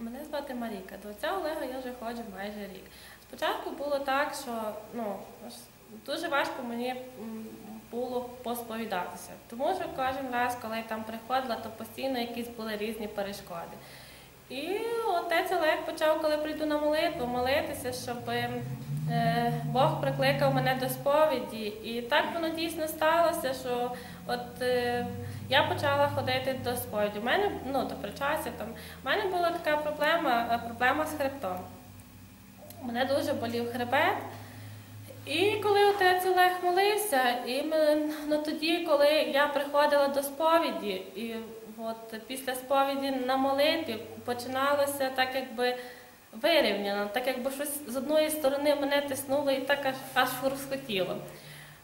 Мене звати Маріка. До отця Олега я вже ходжу майже рік. Спочатку було так, що ну, дуже важко мені було посповідатися. Тому що кожен раз, коли я там приходила, то постійно якісь були різні перешкоди. І отець Олег почав, коли прийду на молитву, молитися, щоб е, Бог прикликав мене до сповіді. І так воно дійсно сталося, що от е, я почала ходити до сповіді. У мене ну, до причастя там. У мене була така проблема, е, проблема з хребтом. Мене дуже болів хребет. І коли отець Олег молився, і ну, тоді, коли я приходила до сповіді, і от після сповіді на молитві починалося так, якби вирівняно, так якби щось з одної сторони мене тиснуло і так аж, аж хрускотіло.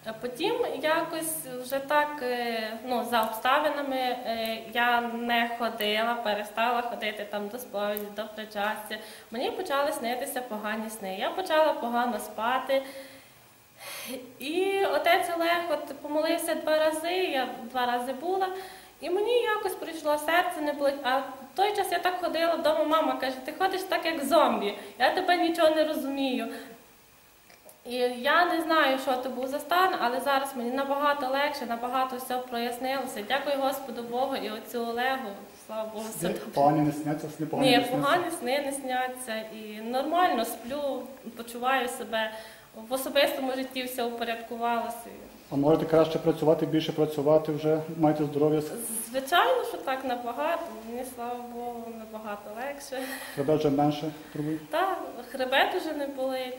А Потім якось вже так, е, ну, за обставинами е, я не ходила, перестала ходити там до сповіді, до причастя. Мені почали снитися погані сни. Я почала погано спати. І отець Олег от помолився два рази, я два рази була, і мені якось прийшло серце не болить. А в той час я так ходила вдома, мама каже, ти ходиш так, як зомбі, я тебе нічого не розумію. І я не знаю, що це був за стан, але зараз мені набагато легше, набагато все прояснилося. Дякую Господу Богу і отцю Олегу. Слава Богу, все добре. Погані не сняться, сни погані Ні, погані сни не сняться і нормально сплю, почуваю себе. В особистому житті все упорядкувалося. А можете краще працювати, більше працювати вже, маєте здоров'я, Звичайно, що так набагато. Мені слава Богу, набагато легше. хребет вже менше турбує. Так, хребет уже не болить.